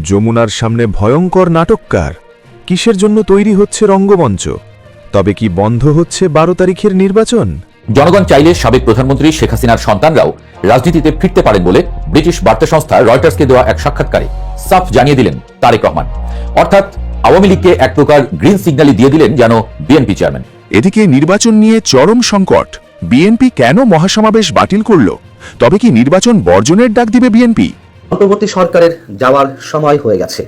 যমুনার সামনে ভয়ঙ্কর নাটককার। কিসের জন্য তৈরি হচ্ছে রঙ্গমঞ্চ? তবে কি বন্ধ হচ্ছে বারো তারিখের নির্বাচন? জনগণ চাইলে সাবেক প্রধানমন্ত্রী শেখ হাসিনার সন্তানরাও রাজনীতিতে ফিরতে পারেন বলে ব্রিটিশ বার্তা সংস্থা রয়টার্সকে দেওয়া এক সাক্ষাৎকারে সাফ জানিয়ে দিলেন তারেক রহমান। অর্থাৎ আওয়ামী লীগকে এক প্রকার গ্রিন সিগন্যালই দিয়ে দিলেন যেন বিএনপি চেয়ারম্যান। এদিকে নির্বাচন নিয়ে চরম সংকট। বিএনপি কেন মহাসমাবেশ বাতিল করল? তবে কি নির্বাচন বর্জনের ডাক দিবে বিএনপি? অন্তর্বর্তী সরকারের যাওয়ার সময় হয়ে গেছে।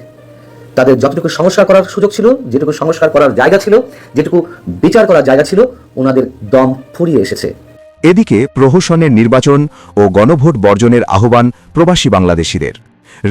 তাদের যতটুকু সংস্কার করার সুযোগ ছিল, যেটুকু সংস্কার করার জায়গা ছিল, যেটুকু বিচার করার জায়গা ছিল ওনাদের দম ফুরিয়ে এসেছে। এদিকে প্রহসনের নির্বাচন ও গণভোট বর্জনের আহ্বান প্রবাসী বাংলাদেশিদের।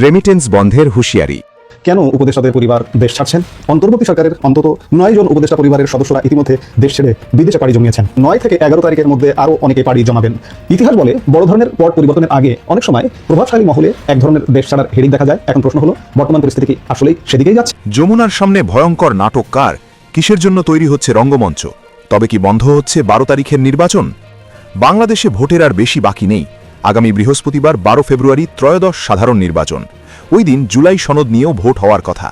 রেমিটেন্স বন্ধের হুঁশিয়ারি। কেন উপদেষ্টাদের পরিবার দেশ ছাড়ছেন? অন্তর্বর্তী সরকারের অন্তত নয় জন উপদেষ্টা পরিবারের সদস্যরা ইতিমধ্যে দেশ ছেড়ে বিদেশে পাড়ি জমিয়েছেন। নয় থেকে এগারো তারিখের মধ্যে আরও অনেকে পাড়ি জমাবেন। ইতিহাস বলে, বড় ধরনের পট পরিবর্তনের আগে অনেক সময় প্রভাবশালী মহলে এক ধরনের দেশ ছাড়ার হেডিং দেখা যায়। এখন প্রশ্ন হলো, বর্তমান পরিস্থিতি কি আসলেই সেদিকেই যাচ্ছে? যমুনার সামনে ভয়ঙ্কর নাটককার কিসের জন্য তৈরি হচ্ছে রঙ্গমঞ্চ? তবে কি বন্ধ হচ্ছে বারো তারিখের নির্বাচন? বাংলাদেশে ভোটের আর বেশি বাকি নেই। আগামী বৃহস্পতিবার বারো ফেব্রুয়ারি ত্রয়োদশ সাধারণ নির্বাচন। ওই দিন জুলাই সনদ নিয়েও ভোট হওয়ার কথা।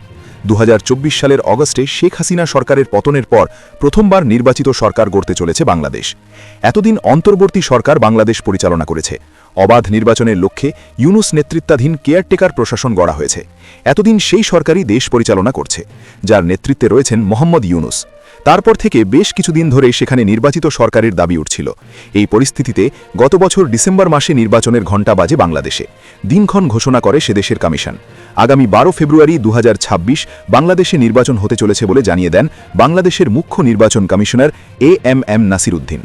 দু হাজার চব্বিশ সালের অগস্টে শেখ হাসিনা সরকারের পতনের পর প্রথমবার নির্বাচিত সরকার গড়তে চলেছে বাংলাদেশ। এতদিন অন্তর্বর্তী সরকার বাংলাদেশ পরিচালনা করেছে। অবাধ নির্বাচনের লক্ষ্যে ইউনুস নেতৃত্বাধীন কেয়ারটেকার প্রশাসন গড়া হয়েছে। এতদিন সেই সরকারই দেশ পরিচালনা করছে, যার নেতৃত্বে রয়েছেন মোহাম্মদ ইউনুস। তারপর থেকে বেশ কিছুদিন ধরে সেখানে নির্বাচিত সরকারের দাবি উঠছিল। এই পরিস্থিতিতে গত বছর ডিসেম্বর মাসে নির্বাচনের ঘণ্টা বাজে বাংলাদেশে। দিনক্ষণ ঘোষণা করে সেদেশের কমিশন। আগামী বারো ফেব্রুয়ারি দু হাজার ছাব্বিশ বাংলাদেশে নির্বাচন হতে চলেছে বলে জানিয়ে দেন বাংলাদেশের মুখ্য নির্বাচন commissioner A M M Nasir Uddin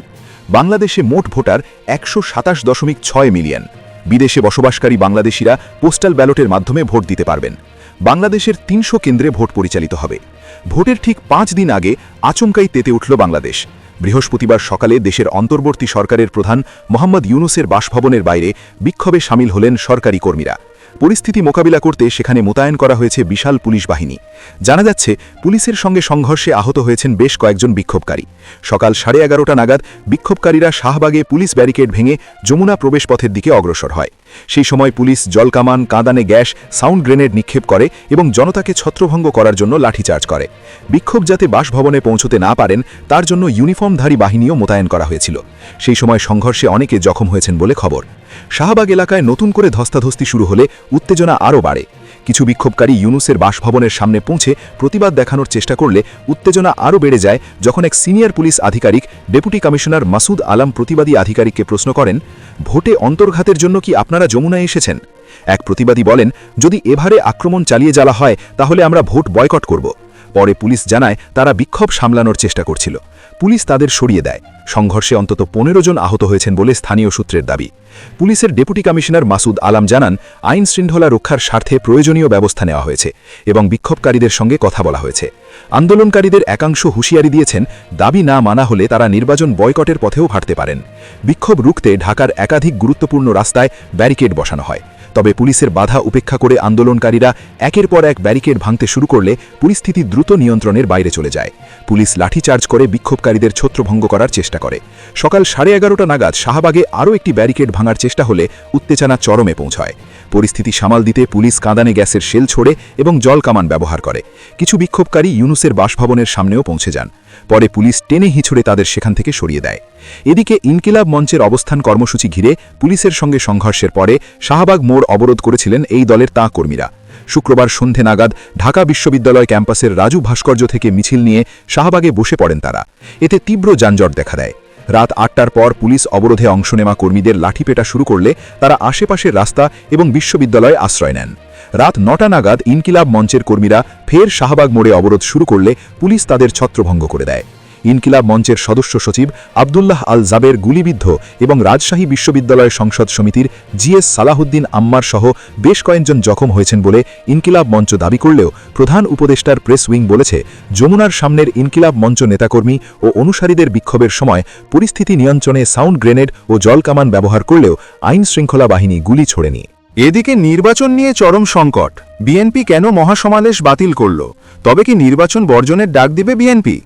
বাংলাদেশে মোট ভোটার একশো সাতাশ দশমিক ছয় মিলিয়ন। বিদেশে বসবাসকারী বাংলাদেশিরা পোস্টাল ব্যালটের মাধ্যমে ভোট দিতে পারবেন। বাংলাদেশের তিনশো কেন্দ্রে ভোট পরিচালিত হবে। ভোটের ঠিক পাঁচ দিন আগে আচমকাই তেতে উঠল বাংলাদেশ। বৃহস্পতিবার সকালে দেশের অন্তর্বর্তী সরকারের প্রধান মোহাম্মদ ইউনুসের বাসভবনের বাইরে বিক্ষোভে সামিল হলেন সরকারি কর্মীরা। পরিস্থিতি মোকাবিলা করতে সেখানে মোতায়েন করা হয়েছে বিশাল পুলিশ বাহিনী। জানা যাচ্ছে, পুলিশের সঙ্গে সংঘর্ষে আহত হয়েছেন বেশ কয়েকজন বিক্ষোভকারী। সকাল সাড়ে এগারোটা নাগাদ বিক্ষোভকারীরা শাহবাগে পুলিশ ব্যারিকেড ভেঙে যমুনা প্রবেশপথের দিকে অগ্রসর হয়। সেই সময় পুলিশ জলকামান কাঁদানে গ্যাস, সাউন্ড গ্রেনেড নিক্ষেপ করে এবং জনতাকে ছত্রভঙ্গ করার জন্য লাঠিচার্জ করে। বিক্ষোভ যাতে বাসভবনে পৌঁছতে না পারেন, তার জন্য ইউনিফর্মধারী বাহিনীও মোতায়েন করা হয়েছিল। সেই সময় সংঘর্ষে অনেকে জখম হয়েছেন বলে খবর। শাহবাগ এলাকায় নতুন করে ধস্তাধস্তি শুরু হলে উত্তেজনা আরও বাড়ে। কিছু বিক্ষোভকারী ইউনুসের বাসভবনের সামনে পৌঁছে প্রতিবাদ দেখানোর চেষ্টা করলে উত্তেজনা আরও বেড়ে যায় যখন এক সিনিয়র পুলিশ আধিকারিক, ডেপুটি কমিশনার মাসুদ আলাম প্রতিবাদী আধিকারিককে প্রশ্ন করেন, ভোটে অন্তর্ঘাতের জন্য কি আপনারা যমুনায় এসেছেন? এক প্রতিবাদী বলেন, যদি এভারে আক্রমণ চালিয়ে জ্বালা হয়, তাহলে আমরা ভোট বয়কট করব। পরে পুলিশ জানায়, তারা বিক্ষোভ সামলানোর চেষ্টা করছিল। পুলিশ তাদের সরিয়ে দেয়। সংঘর্ষে অন্তত পনেরো জন আহত হয়েছেন বলে স্থানীয় সূত্রের দাবি। পুলিশের ডেপুটি কমিশনার মাসুদ আলাম জানান, আইন শৃঙ্খলা রক্ষার স্বার্থে প্রয়োজনীয় ব্যবস্থা নেওয়া হয়েছে এবং বিক্ষোভকারীদের সঙ্গে কথা বলা হয়েছে। আন্দোলনকারীদের একাংশ হুঁশিয়ারি দিয়েছেন, দাবি না মানা হলে তারা নির্বাচন বয়কটের পথেও হাঁটতে পারেন। বিক্ষোভ রুখতে ঢাকার একাধিক গুরুত্বপূর্ণ রাস্তায় ব্যারিকেড বসানো হয়। তবে পুলিশের বাধা উপেক্ষা করে আন্দোলনকারীরা একের পর এক ব্যারিকেড ভাঙতে শুরু করলে পরিস্থিতি দ্রুত নিয়ন্ত্রণের বাইরে চলে যায়। পুলিশ লাঠিচার্জ করে বিক্ষোভকারীদের ছত্রভঙ্গ করার চেষ্টা করে। সকাল সাড়ে এগারোটা নাগাদ শাহবাগে আরও একটি ব্যারিকেড ভাঙার চেষ্টা হলে উত্তেজনা চরমে পৌঁছয়। পরিস্থিতি সামাল দিতে পুলিশ কাঁদানে গ্যাসের শেল ছোড়ে এবং জল কামান ব্যবহার করে। কিছু বিক্ষোভকারী ইউনুসের বাসভবনের সামনেও পৌঁছে যান। পরে পুলিশ টেনে হিঁচড়ে তাদের সেখান থেকে সরিয়ে দেয়। এদিকে ইনকিলাব মঞ্চের অবস্থান কর্মসূচি ঘিরে পুলিশের সঙ্গে সংঘর্ষের পরে শাহবাগ মোড় অবরোধ করেছিলেন এই দলের তাঁ কর্মীরা। শুক্রবার সন্ধে নাগাদ ঢাকা বিশ্ববিদ্যালয় ক্যাম্পাসের রাজু ভাস্কর্য থেকে মিছিল নিয়ে শাহবাগে বসে পড়েন তারা। এতে তীব্র যানজট দেখা দেয়। রাত আটটার পর পুলিশ অবরোধে অংশ নেওয়া কর্মীদের লাঠিপেটা শুরু করলে তারা আশেপাশের রাস্তা এবং বিশ্ববিদ্যালয়ে আশ্রয় নেন। রাত নটা নাগাদ ইনকিলাব মঞ্চের কর্মীরা ফের শাহবাগ মোড়ে অবরোধ শুরু করলে পুলিশ তাদের ছত্রভঙ্গ করে দেয়। ইনকিলাব মঞ্চের সদস্য সচিব আবদুল্লাহ আল জাবের গুলিবিদ্ধ এবং রাজশাহী বিশ্ববিদ্যালয় সংসদ সমিতির জিএস সালাহুদ্দিন আম্মার সহ বেশ কয়েকজন জখম হয়েছেন বলে ইনকিলাব মঞ্চ দাবি করলেও প্রধান উপদেষ্টার প্রেস উইং বলেছে, যমুনার সামনের ইনকিলাব মঞ্চ নেতাকর্মী ও অনুসারীদের বিক্ষোভের সময় পরিস্থিতি নিয়ন্ত্রণে সাউন্ড গ্রেনেড ও জলকামান ব্যবহার করলেও আইন শৃঙ্খলা বাহিনী গুলি ছোড়েনি। এদিকে নির্বাচন নিয়ে চরম সংকট। বিএনপি কেন মহাসমাবেশ বাতিল করল? তবে কি নির্বাচন বর্জনের ডাক দিবে বিএনপি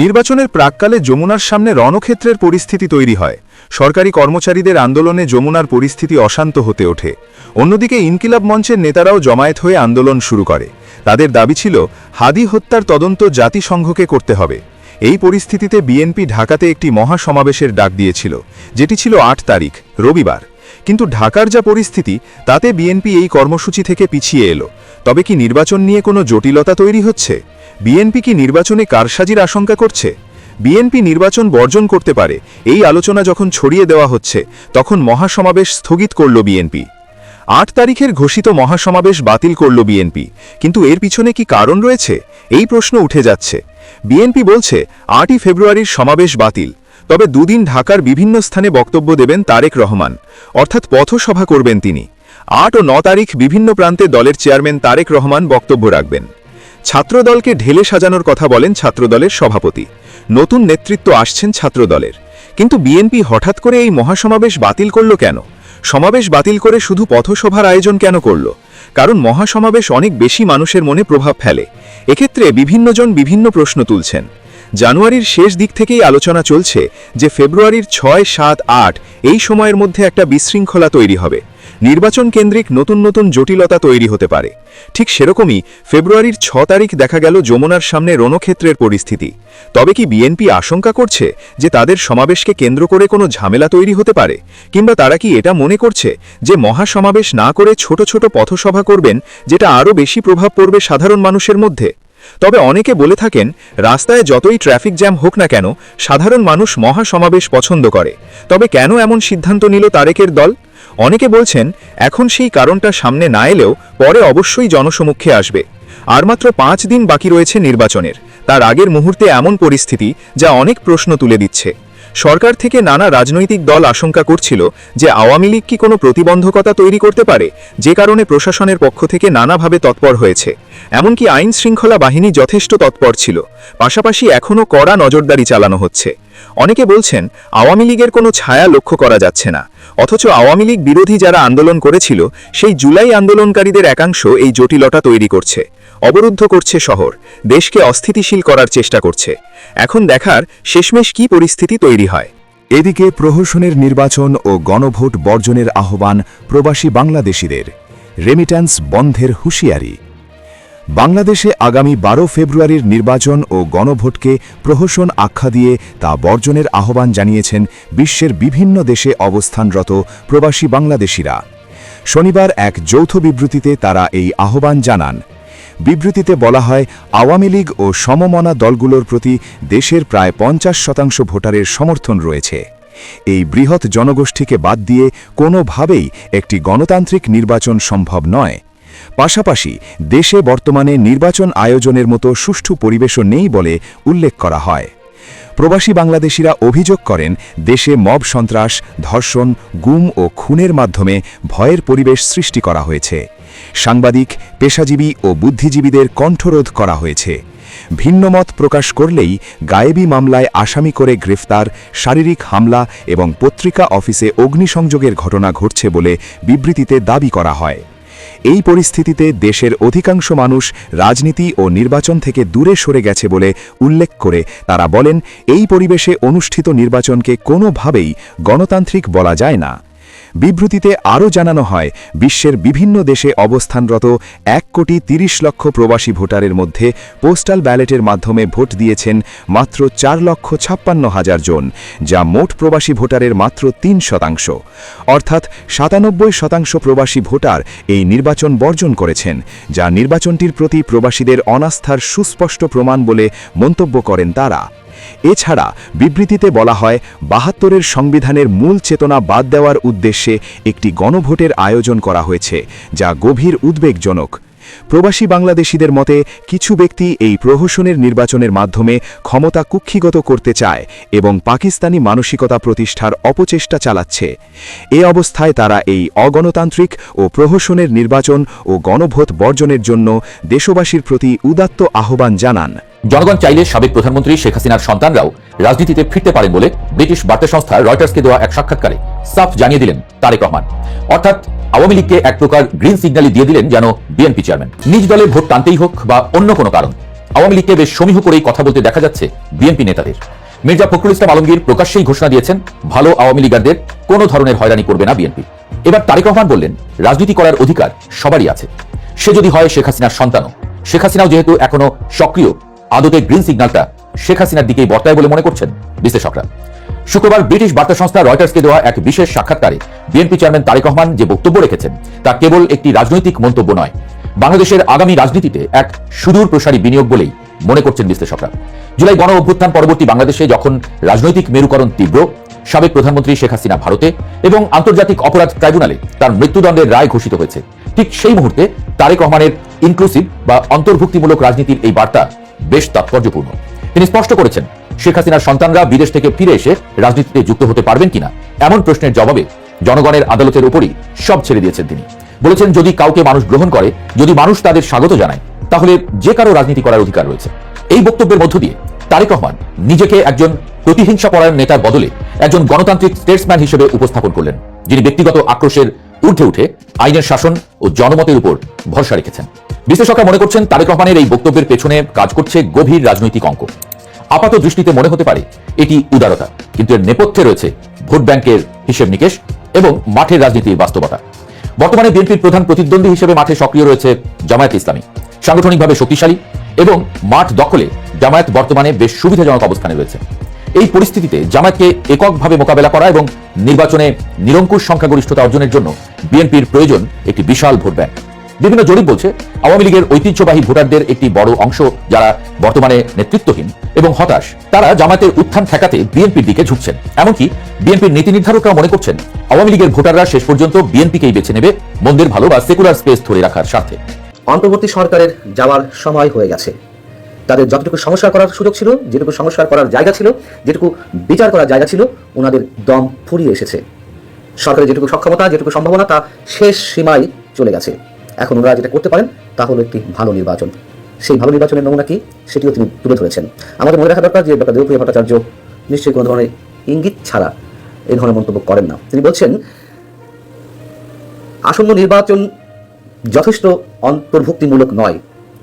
নির্বাচনের প্রাককালে যমুনার সামনে রণক্ষেত্রের পরিস্থিতি তৈরি হয়। সরকারি কর্মচারীদের আন্দোলনে যমুনার পরিস্থিতি অশান্ত হতে ওঠে। অন্যদিকে ইনকিলাব মঞ্চের নেতারাও জমায়েত হয়ে আন্দোলন শুরু করে। তাদের দাবি ছিল, হাদি হত্যার তদন্ত জাতিসংঘকে করতে হবে। এই পরিস্থিতিতে বিএনপি ঢাকাতে একটি মহাসমাবেশের ডাক দিয়েছিল, যেটি ছিল আট তারিখ, রবিবার। কিন্তু ঢাকার যা পরিস্থিতি, তাতে বিএনপি এই কর্মসূচি থেকে পিছিয়ে এলো। তবে কি নির্বাচন নিয়ে কোনো জটিলতা তৈরি হচ্ছে? বিএনপি কি নির্বাচনে কারসাজির আশঙ্কা করছে? বিএনপি নির্বাচন বর্জন করতে পারে, এই আলোচনা যখন ছড়িয়ে দেওয়া হচ্ছে, তখন মহাসমাবেশ স্থগিত করল বিএনপি আট তারিখের ঘোষিত মহাসমাবেশ বাতিল করল বিএনপি কিন্তু এর পিছনে কি কারণ রয়েছে? এই প্রশ্ন উঠে যাচ্ছে। বিএনপি বলছে, আটই ফেব্রুয়ারির সমাবেশ বাতিল। তবে দুদিন ঢাকার বিভিন্ন স্থানে বক্তব্য দেবেন তারেক রহমান। অর্থাৎ পথসভা করবেন তিনি। আট ও ন তারিখ বিভিন্ন প্রান্তে দলের চেয়ারম্যান তারেক রহমান বক্তব্য রাখবেন। ছাত্রদলকে ঢেলে সাজানোর কথা বলেন ছাত্রদলের সভাপতি। নতুন নেতৃত্ব আসছেন ছাত্রদলের। কিন্তু বিএনপি হঠাৎ করে এই মহাসমাবেশ বাতিল করল কেন? সমাবেশ বাতিল করে শুধু পথসভার আয়োজন কেন করল? কারণ মহাসমাবেশ অনেক বেশি মানুষের মনে প্রভাব ফেলে। এক্ষেত্রে বিভিন্নজন বিভিন্ন প্রশ্ন তুলছেন। জানুয়ারির শেষ দিক থেকেই আলোচনা চলছে যে ফেব্রুয়ারির ছয়, সাত, আট এই সময়ের মধ্যে একটা বিশৃঙ্খলা তৈরি হবে। নির্বাচন কেন্দ্রিক নতুন নতুন জটিলতা তৈরি হতে পারে। ঠিক সেরকমই ফেব্রুয়ারির ছ তারিখ দেখা গেল যমুনার সামনে রণক্ষেত্রের পরিস্থিতি। তবে কি বিএনপি আশঙ্কা করছে যে তাদের সমাবেশকে কেন্দ্র করে কোনো ঝামেলা তৈরি হতে পারে? কিংবা তারা কি এটা মনে করছে যে মহাসমাবেশ না করে ছোট ছোট পথসভা করবেন, যেটা আরও বেশি প্রভাব পড়বে সাধারণ মানুষের মধ্যে? তবে অনেকে বলে থাকেন, রাস্তায় যতই ট্রাফিক জ্যাম হোক না কেন, সাধারণ মানুষ মহা সমাবেশ পছন্দ করে। তবে কেন এমন সিদ্ধান্ত নিল তারেকের দল? অনেকে বলছেন, এখন সেই কারণটা সামনে না এলেও পরে অবশ্যই জনসমুখে আসবে। আর মাত্র পাঁচ দিন বাকি রয়েছে নির্বাচনের। তার আগের মুহূর্তে এমন পরিস্থিতি যা অনেক প্রশ্ন তুলে দিচ্ছে। সরকার থেকে নানা রাজনৈতিক দল আশঙ্কা করছিল যে আওয়ামী লীগ কি কোনো প্রতিবন্ধকতা তৈরি করতে পারে, যে কারণে প্রশাসনের পক্ষ থেকে নানাভাবে তৎপর হয়েছে। এমনকি আইন শৃঙ্খলা বাহিনী যথেষ্ট তৎপর ছিল। পাশাপাশি এখনও কড়া নজরদারি চালানো হচ্ছে। অনেকে বলছেন, আওয়ামী লীগের কোনো ছায়া লক্ষ্য করা যাচ্ছে না। অথচ আওয়ামী লীগ বিরোধী যারা আন্দোলন করেছিল, সেই জুলাই আন্দোলনকারীদের একাংশ এই জটিলতা তৈরি করছে। অবরুদ্ধ করছে শহর। দেশকে অস্থিতিশীল করার চেষ্টা করছে। এখন দেখার শেষমেশ কি পরিস্থিতি তৈরি হয়। এদিকে প্রহসনের নির্বাচন ও গণভোট বর্জনের আহ্বান প্রবাসী বাংলাদেশিদের। রেমিট্যান্স বন্ধের হুঁশিয়ারি। বাংলাদেশে আগামী বারো ফেব্রুয়ারির নির্বাচন ও গণভোটকে প্রহসন আখ্যা দিয়ে তা বর্জনের আহ্বান জানিয়েছেন বিশ্বের বিভিন্ন দেশে অবস্থানরত প্রবাসী বাংলাদেশিরা। শনিবার এক যৌথ বিবৃতিতে তারা এই আহ্বান জানান। বিবৃতিতে বলা হয়, আওয়ামী লীগ ও সমমনা দলগুলোর প্রতি দেশের প্রায় পঞ্চাশ শতাংশ ভোটারের সমর্থন রয়েছে। এই বৃহৎ জনগোষ্ঠীকে বাদ দিয়ে কোনোভাবেই একটি গণতান্ত্রিক নির্বাচন সম্ভব নয়। পাশাপাশি, দেশে বর্তমানে নির্বাচন আয়োজনের মতো সুষ্ঠু পরিবেশও নেই বলে উল্লেখ করা হয়। প্রবাসী বাংলাদেশিরা অভিযোগ করেন, দেশে মব সন্ত্রাস, ধর্ষণ, গুম ও খুনের মাধ্যমে ভয়ের পরিবেশ সৃষ্টি করা হয়েছে। সাংবাদিক, পেশাজীবী ও বুদ্ধিজীবীদের কণ্ঠরোধ করা হয়েছে। ভিন্নমত প্রকাশ করলেই গায়েবী মামলায় আসামি করে গ্রেফতার, শারীরিক হামলা এবং পত্রিকা অফিসে অগ্নিসংযোগের ঘটনা ঘটছে বলে বিবৃতিতে দাবি করা হয়। এই পরিস্থিতিতে দেশের অধিকাংশ মানুষ রাজনীতি ও নির্বাচন থেকে দূরে সরে গেছে বলে উল্লেখ করে তারা বলেন, এই পরিবেশে অনুষ্ঠিত নির্বাচনকে কোনোভাবেই গণতান্ত্রিক বলা যায় না। বিবৃতিতে আরও জানানো হয়, বিশ্বের বিভিন্ন দেশে অবস্থানরত এক কোটি তিরিশ লক্ষ প্রবাসী ভোটারের মধ্যে পোস্টাল ব্যালটের মাধ্যমে ভোট দিয়েছেন মাত্র চার লক্ষ ছাপ্পান্ন হাজার জন, যা মোট প্রবাসী ভোটারের মাত্র তিন শতাংশ। অর্থাৎ সাতানব্বই শতাংশ প্রবাসী ভোটার এই নির্বাচন বর্জন করেছেন, যা নির্বাচনটির প্রতি প্রবাসীদের অনাস্থার সুস্পষ্ট প্রমাণ বলে মন্তব্য করেন তারা। এছাড়া বিবৃতিতে বলা হয়, বাহাত্তরের সংবিধানের মূল চেতনা বাদ দেওয়ার উদ্দেশ্যে একটি গণভোটের আয়োজন করা হয়েছে, যা গভীর উদ্বেগজনক। প্রবাসী বাংলাদেশিদের মতে, কিছু ব্যক্তি এই প্রহসনের নির্বাচনের মাধ্যমে ক্ষমতা কুক্ষিগত করতে চায় এবং পাকিস্তানি মানসিকতা প্রতিষ্ঠার অপচেষ্টা চালাচ্ছে। এ অবস্থায় তারা এই অগণতান্ত্রিক ও প্রহসনের নির্বাচন ও গণভোট বর্জনের জন্য দেশবাসীর প্রতি উদাত্ত আহ্বান জানান। জনগণ চাইলে সাবেক প্রধানমন্ত্রী শেখ হাসিনার সন্তানরাও রাজনীতিতে ফিরতে পারেন বলে ব্রিটিশ বার্তা সংস্থা রয়টার্সকে দেওয়া এক সাক্ষাৎকারে সাফ জানিয়ে দিলেন তারেক রহমান। অর্থাৎ আওয়ামী লীগকে এক প্রকার গ্রিন সিগন্যালই দিয়ে দিলেন যেন বিএনপি চেয়ারম্যান। নিজ দলে ভোট টানতেই হোক বা অন্য কোনো কারণ, আওয়ামী লীগকে বেশ সমীহ করেই কথা বলতে দেখা যাচ্ছে বিএনপি নেতাদের। মির্জা ফখরুল ইসলাম আলমগীর প্রকাশ্যেই ঘোষণা দিয়েছেন, ভালো আওয়ামী লীগারদের কোনো ধরনের হয়রানি করবে না বিএনপি। এবার তারেক রহমান বললেন, রাজনীতি করার অধিকার সবারই আছে। সে যদি হয় শেখ হাসিনার সন্তানও। শেখ হাসিনাও যেহেতু এখনও সক্রিয় আদতে গ্রিন সিগন্যালটা শেখ হাসিনার দিকেই বর্তায় বলে মনে করছেন বিশ্লেষকরা। শুক্রবার ব্রিটিশ বার্তা সংস্থা রয়টার্সকে দেওয়া এক বিশেষ সাক্ষাৎকারে বিএনপি চেয়ারম্যান তারেক রহমান যে বক্তব্য রেখেছেন, তা কেবল একটি রাজনৈতিক মন্তব্য নয়, বাংলাদেশের আগামী রাজনীতিতে এক সুদূর প্রসারী বিনিয়োগ বলেই মনে করছেন বিশ্লেষকরা। জুলাই গণ অভ্যুত্থান পরবর্তী বাংলাদেশে যখন রাজনৈতিক মেরুকরণ তীব্র, সাবেক প্রধানমন্ত্রী শেখ হাসিনা ভারতে এবং আন্তর্জাতিক অপরাধ ট্রাইব্যুনালে তার মৃত্যুদণ্ডের রায় ঘোষিত হয়েছে। ঠিক সেই মুহূর্তে তারেক রহমানের ইনক্লুসিভ বা অন্তর্ভুক্তিমূলক রাজনীতির এই বার্তা বেশ তাৎপর্যপূর্ণ। তিনি স্পষ্ট করেছেন, শেখ হাসিনার সন্তানরা বিদেশ থেকে ফিরে এসে রাজনীতিতে যুক্ত হতে পারবেন কিনা, এমন প্রশ্নের জবাবে জনগণের আদালতের উপরই সব ছেড়ে দিয়েছেন তিনি। বলেছেন, যদি কাউকে মানুষ গ্রহণ করে, যদি মানুষ তাদের স্বাগত জানায়, তাহলে যে কারও রাজনীতি করার অধিকার রয়েছে। এই বক্তব্যের মধ্য দিয়ে তারেক রহমান নিজেকে একজন প্রতিহিংসা পরায়ণ নেতার বদলে একজন গণতান্ত্রিক স্টেটসম্যান হিসেবে উপস্থাপন করলেন, যিনি ব্যক্তিগত আক্রোশের ঊর্ধ্বে উঠে আইনের শাসন ও জনমতের উপর ভরসা রেখেছেন। বিশ্লেষকরা মনে করছেন তারেক রহমানের এই বক্তব্যের পেছনে কাজ করছে গভীর রাজনৈতিক অঙ্ক আপাত দৃষ্টিতে মনে হতে পারে এটি উদারতা, কিন্তু এর নেপথ্যে রয়েছে ভোট ব্যাংকের হিসেব নিকেশ এবং মাঠের রাজনীতির বাস্তবতা। বর্তমানে বিএনপির প্রধান প্রতিদ্বন্দ্বী হিসেবে মাঠে সক্রিয় রয়েছে জামায়াত ইসলামী। সাংগঠনিকভাবে শক্তিশালী এবং মাঠ দখলে জামায়াত বর্তমানে বেশ সুবিধাজনক অবস্থানে রয়েছে। এই পরিস্থিতিতে জামায়াতকে এককভাবে মোকাবেলা করা এবং নির্বাচনে নিরঙ্কুশ সংখ্যাগরিষ্ঠতা অর্জনের জন্য বিএনপির প্রয়োজন একটি বিশাল ভোট ব্যাংক। বিভিন্ন জরিপ বলছে, আওয়ামী লীগের ঐতিহ্যবাহী ভোটারদের একটি বড় অংশ যারা বর্তমানে নেতৃত্বহীন এবং হতাশ, তারা জামায়াতের উত্থান ঠেকাতে বিএনপির দিকে ঝুঁকছেন। এমনকি বিএনপির নীতি নির্ধারকরা মনে করছেন, আওয়ামী লীগের ভোটাররা শেষ পর্যন্ত বিএনপিকেই বেছে নেবে মন্দির ভালো বা সেকুলার স্পেস ধরে রাখার স্বার্থে। অন্তর্বর্তী সরকারের যাওয়ার সময় হয়ে গেছে। তাদের যতটুকু সংস্কার করার সুযোগ ছিল, যেটুকু সংস্কার করার জায়গা ছিল, যেটুকু বিচার করার জায়গা ছিল, ওনাদের দম ফুরিয়ে এসেছে। সরকারের যেটুকু সক্ষমতা, যেটুকু সম্ভাবনা, তা শেষ সীমায় চলে গেছে। এখন ওনারা যেটা করতে পারেন, তা হলো একটি ভালো নির্বাচন। সেই ভালো নির্বাচনের নমুনা কি, সেটিও তিনি তুলে ধরেছেন। আমাদের মনে রাখা দরকার যে ডক্টর দেবপ্রিয় ভট্টাচার্য নিশ্চয়ই কোনো ধরনের ইঙ্গিত ছাড়া এই ধরনের মন্তব্য করেন না। তিনি বলছেন, আসন্ন নির্বাচন যথেষ্ট অন্তর্ভুক্তিমূলক নয়,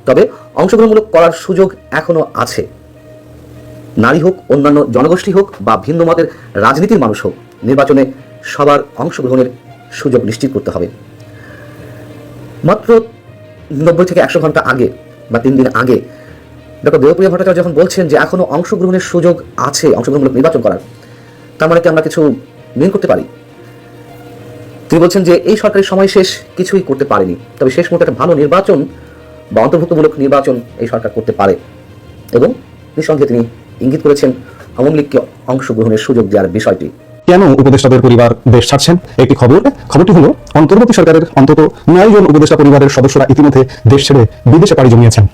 তবে অংশগ্রহণমূলক করার সুযোগ এখনও আছে। নারী হোক, অন্যান্য জনগোষ্ঠী হোক বা ভিন্ন মতের রাজনীতির মানুষ হোক, নির্বাচনে সবার অংশগ্রহণের সুযোগ নিশ্চিত করতে হবে। মাত্র নব্বই থেকে একশো ঘণ্টা আগে বা তিন দিন আগে ডক্টর দেবপ্রিয়া ভট্টাচার্য যখন বলছেন যে এখনও অংশগ্রহণের সুযোগ আছে, অংশগ্রহণমূলক নির্বাচন করার, তার মানে কি আমরা কিছু মিন করতে পারি? তিনি বলছেন যে এই সরকারের সময় শেষ কিছুই করতে পারেনি, তবে শেষ মুহূর্তে একটা ভালো নির্বাচন বা অন্তর্ভুক্তমূলক নির্বাচন এই সরকার করতে পারে। এবং নিঃসন্দেহে তিনি ইঙ্গিত করেছেন আওয়ামী লীগকে অংশগ্রহণের সুযোগ দেওয়ার বিষয়টি। কেন উপদেষ্টাদের পরিবার দেশ ছাড়ছেন? একটি খবর, খবরটি হলো, অন্তর্বর্তী সরকারের অন্তত নয় জন উপদেষ্টা পরিবারের সদস্যরা ইতিমধ্যে দেশ ছেড়ে বিদেশে পাড়ি জমিয়েছেন।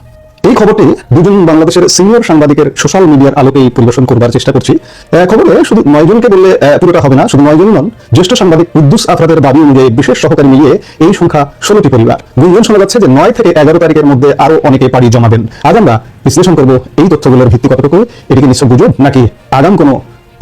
এই খবরটি দুজন বাংলাদেশের সিনিয়র সাংবাদিকের সোশ্যাল মিডিয়ার আলোকেই পরিবেশন করবার চেষ্টা করছি। খবরে শুধু নয় জনকে বললে পুরোটা হবে না, শুধু নয় জন নন, জ্যেষ্ঠ সাংবাদিক কুদ্দুস আফরাদের দাবি অনুযায়ী বিশেষ সহকারী মিলিয়ে এই সংখ্যা ষোলোটি পরিবার। গুঞ্জন শোনা যাচ্ছে যে নয় থেকে এগারো তারিখের মধ্যে আরও অনেকে পাড়ি জমাবেন। আজ আমরা বিশ্লেষণ করব এই তথ্যগুলোর ভিত্তি কতটুকু এটি কি নিশ্চয় গুজব নাকি আগাম কোনো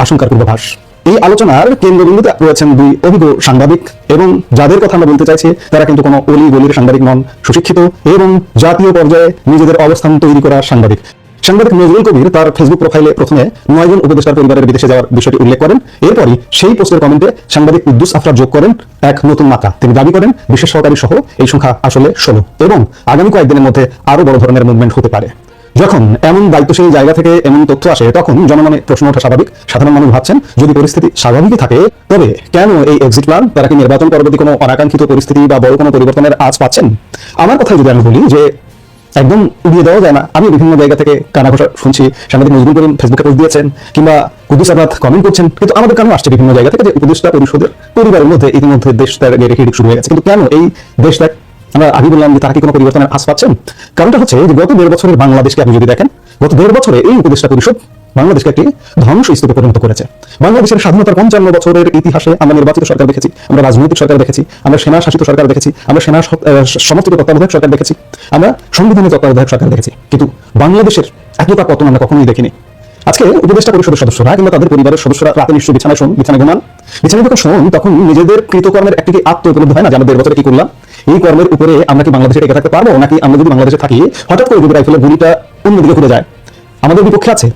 আশঙ্কার পূর্বাভাস? এই আলোচনার কেন্দ্রবিন্দুতে রয়েছেন দুই অভিজ্ঞ সাংবাদিক এবং যাদের কথা আমরা বলতে চাইছি, তারা কিন্তু কোনো অলি গলির সাংবাদিক নন, সুশিক্ষিত এবং জাতীয় পর্যায়ে নিজেদের অবস্থান তৈরি করা সাংবাদিক। সাংবাদিক নজরুল কবির তার ফেসবুক প্রোফাইলে প্রথমে নয়জন উপদেষ্টার পরিবারের বিদেশে যাওয়ার বিষয়টি উল্লেখ করেন। এরপরই সেই পোস্টের কমেন্টে সাংবাদিক কুদ্দুস আফরা যোগ করেন এক নতুন মাত্রা। তিনি দাবি করেন বিশেষ সহকারী সহ এই সংখ্যা আসলে ষোলো এবং আগামী কয়েকদিনের মধ্যে আরও বড় ধরনের মুভমেন্ট হতে পারে। যখন এমন দায়িত্বশীল জায়গা থেকে এমন তথ্য আসে, তখন জনমনে প্রশ্ন ওঠা স্বাভাবিক। সাধারণ মানুষ ভাবছেন, যদি পরিস্থিতি স্বাভাবিকই থাকে, তবে কেন এই এক্সিট প্ল্যান তারা কি নির্বাচন পরবর্তী কোনো অনাকাঙ্ক্ষিত পরিস্থিতি বা বড় কোনো পরিবর্তনের আজ পাচ্ছেন? আমার কথাই যদি আমি বলি যে, একদম উড়িয়ে দেওয়া যায় না, আমি বিভিন্ন জায়গা থেকে কানা ঘোষা শুনছি, সাংবাদিক নজরুল করিম ফেসবুকে পোস্ট দিয়েছেন, কিংবা কুদ্দুস আবাদ কমেন্ট করছেন, কিন্তু আমাদের কারণ আসছে বিভিন্ন জায়গা থেকে যে উপদেষ্টা পরিষদের পরিবারের মধ্যে ইতিমধ্যে দেশ ত্যাগের রেখে শুরু হয়ে গেছে? কিন্তু কেন এই দেশ ত্যাগ আমরা আগে বললাম যে তারা কি কোনো পরিবর্তনের আশ পাচ্ছেন? কারণটা হচ্ছে যে গত দেড় বছরের বাংলাদেশকে আপনি যদি দেখেন, গত দেড় বছরে এই উপদেষ্টা পরিষদ বাংলাদেশকে একটি ধ্বংস স্তূপে পরিণত করেছে। বাংলাদেশের স্বাধীনতার পঞ্চান্ন বছরের ইতিহাসে আমরা নির্বাচিত সরকার দেখেছি, আমরা রাজনৈতিক সরকার দেখেছি, আমরা সেনা শাসিত সরকার দেখেছি, আমরা সেনা সমর্থিত তত্ত্বাবধায়ক সরকার দেখেছি, আমরা সংবিধানের তত্ত্বাবধায়ক সরকার দেখেছি। কিন্তু বাংলাদেশের এতটা পতন আমরা কখনোই দেখিনি। আজকে উপদেষ্টা পরিষদের সদস্যরা কিংবা তাদের পরিবারের সদস্যরা রাতে নিশ্চয়ই বিছানায় শোন বিছানায় ঘুমান। বিছানায় যখন শোন, তখন নিজেদের কৃতকর্মের একটি আত্ম উপলব্ধ হয় না যে আমরা দেড় বছরে কি করলাম? এই কর্মের উপরে আমরা কি বাংলাদেশে টিকে থাকতে পারব? নাকি আমরা যদি বাংলাদেশে থাকি, হঠাৎ করে যদি রাইফেলের গুলিটা অন্যদিকে ঘুরে যায়? আমাদের বিপক্ষে আছে।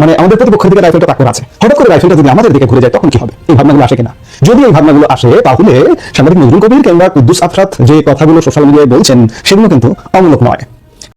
মানে আমাদের প্রতিপক্ষ দিকে রাইফেলটা তাক করা আছে। হঠাৎ করে রাইফেলটা যদি আমাদের দিকে ঘুরে যায়, তখন কি হবে? এই ভাবনাগুলো আসে কিনা? যদি এই ভাবনাগুলো আসে, তাহলে সাংবাদিক নজরুল কবির কিংবা কুদ্দুস আফরাত যে কথাগুলো সোশ্যাল মিডিয়ায় বলছেন, সেগুলো কিন্তু অমূলক নয়।